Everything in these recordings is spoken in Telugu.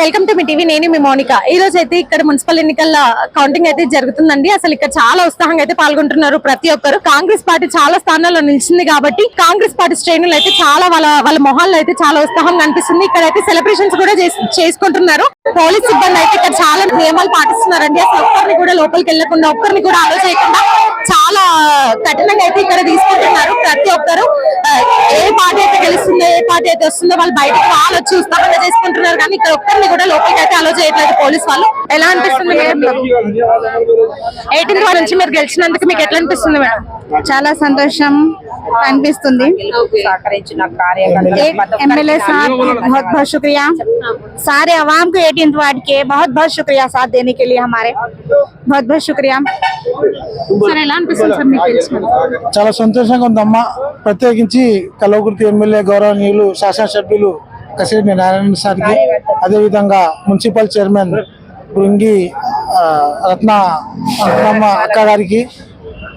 వెల్కమ్ టు మీ టీవీ నేను మీ మౌనిక. ఈ రోజు అయితే ఇక్కడ మున్సిపల్ ఎన్నికల కౌంటింగ్ అయితే జరుగుతుందండి. అసలు ఇక్కడ చాలా ఉత్సాహంగా అయితే పాల్గొంటున్నారు ప్రతి ఒక్కరు. కాంగ్రెస్ పార్టీ చాలా స్థానాల్లో నిలిచింది కాబట్టి కాంగ్రెస్ పార్టీ శ్రేణులు అయితే చాలా వాళ్ళ వాళ్ళ మొహాల్లో అయితే చాలా ఉత్సాహం కనిపిస్తుంది ఇక్కడ అయితే సెలబ్రేషన్స్ కూడా చేసుకుంటున్నారు. పోలీస్ సిబ్బంది అయితే ఇక్కడ చాలా నియమాలు పాటిస్తున్నారండి. అసలు ఒక్కరిని కూడా లోపలికి వెళ్ళకుండా ఒక్కరిని కూడా అలో చేయకుండా చాలా కఠినంగా అయితే ఇక్కడ తీసుకుంటున్నారు ప్రతి ఒక్కరు. ఏ పార్టీ అయితే గెలుస్తుందో పార్టీ అయితే వస్తుందో వాళ్ళు బయటకు వాళ్ళు వచ్చి ఉత్సాహంగా చేసుకుంటున్నారు కానీ ఇక్కడ ఒక్కరిని కూడా లోపలికి అయితే అలో చేయట్లేదు పోలీస్ వాళ్ళు ఎలా అనిపిస్తుంది ఎయిటీన్త్ వారి నుంచి మీరు గెలిచినందుకు మీకు ఎట్లా అనిపిస్తుంది మేడం చాలా సంతోషం అనిపిస్తుంది సహకరించిన కార్యకర్తలు एमएलए साहब बहुत बहुत शुक्रिया सारे आवाम को एटीन वार्ड के बहुत बहुत शुक्रिया साथ देने के लिए हमारे बहुत बहुत शुक्रिया సార్ ఎలా అనిపిస్తుంది సార్ మీకు చాలా సంతోషంగా ఉందమ్మా. ప్రత్యేకించి కలవకుర్తి ఎమ్మెల్యే గౌరవనీయులు శాసనసభ్యులు కసిరెడ్డి నారాయణ సార్కి. అదేవిధంగా మున్సిపల్ చైర్మన్ బృంగి రత్న రత్నమ్మ అక్క గారికి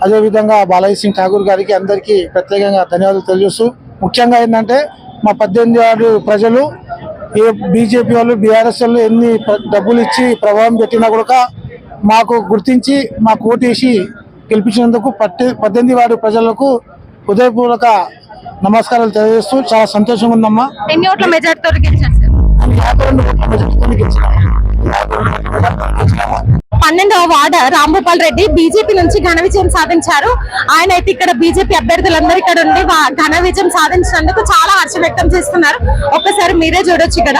అదేవిధంగా బాలయ్య సింగ్ ఠాగూర్ గారికి అందరికీ ప్రత్యేకంగా ధన్యవాదాలు తెలియజేస్తూ ముఖ్యంగా ఏంటంటే మా పద్దెనిమిది వార్డు ప్రజలు ఏ బీజేపీ వాళ్ళు బీఆర్ఎస్ వాళ్ళు ఎన్ని డబ్బులు ఇచ్చి ప్రభావం పెట్టినా కూడా మాకు గుర్తించి మాకు ఓటేసి గెలిపించినందుకు పట్టి పద్దెనిమిది వార్డు ప్రజలకు హృదయపూర్వక నమస్కారాలు తెలియజేస్తూ చాలా సంతోషంగా ఉందమ్మా. ఎన్ని ఓట్ల మెజార్టీతో గెలిచినాము. పన్నెండవ వార్డ్ రాంభూపాల్ రెడ్డి బీజేపీ నుంచి ఘన విజయం సాధించారు. ఆయన అయితే ఇక్కడ బీజేపీ అభ్యర్థులందరూ ఇక్కడ ఉండి ఘన విజయం సాధించినందుకు చాలా హర్షం వ్యక్తం చేస్తున్నారు. ఒక్కసారి మీరే చూడొచ్చు ఇక్కడ.